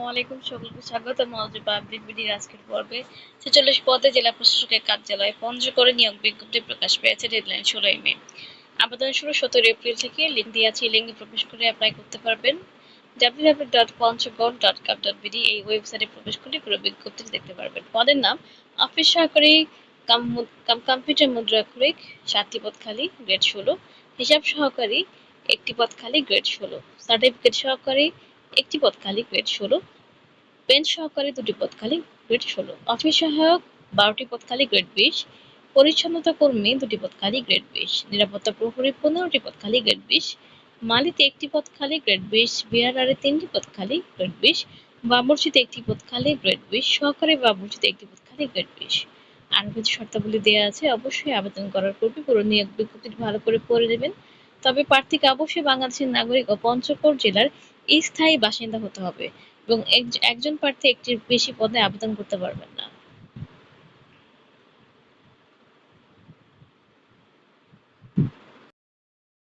আসসালামাইকুম সকলকে স্বাগত। মনোযোগ আপডেট আজকের পর্বে ছেচল্লিশ পদে জেলা প্রশাসকের কার্যালয়ে পঞ্চগড়ে নিয়োগ বিজ্ঞপ্তি প্রকাশ পেয়েছে ডেডলাইন ষোলোই মে। আবেদন শুরু সতেরো এপ্রিল থেকে লিঙ্ক দিয়ে আছে লিঙ্কে প্রবেশ করে অ্যাপ্লাই করতে পারবেন। ডাব্লিউ ডট পঞ্চগড় ডট কাপ ডট বিডি এই ওয়েবসাইটে প্রবেশ করে পুরো বিজ্ঞপ্তিটি দেখতে পারবেন। পদের নাম, অফিস সহকারী কম্পিউটার মুদ্রাক্ষরিক সাতটি পদ খালি গ্রেড ষোলো। হিসাব সহকারী, একটি পদ খালি গ্রেড ষোলো। সার্টিফিকেট সহকারী একটি পদ খালি গ্রেড ষোলো বেঞ্চ সহকারী দুটি পদ খালি গ্রেড ষোলো অফিস সহায়ক বারোটি পদ খালি গ্রেড বিশ, পরিচ্ছন্নতা কর্মী দুটি পদ খালি গ্রেড বিশ, নিরাপত্তা প্রহরী পনেরোটি পদ খালি গ্রেড বিশ, মালিতে একটি পদ খালি গ্রেড বিশ, বিআরআরে তিনটি পদ খালি গ্রেড বিশ বাবুর্চিতে একটি পদ খালি গ্রেড বিশ, সহকারী বাবুর্চিতে একটি পদ খালি গ্রেড বিশ। আরও কিছু শর্তাবলী দেওয়া আছে, অবশ্যই আবেদন করার পূর্বে পুরো নিয়োগ বিজ্ঞপ্তিটি ভালো করে পড়ে নেবেন। তবে প্রার্থীকে অবশ্যই বাংলাদেশের নাগরিক ও পঞ্চগড় জেলার স্থায়ী বাসিন্দা হতে হবে এবং এক- একজন প্রার্থী একটির বেশি পদে আবেদন করতে পারবেন না।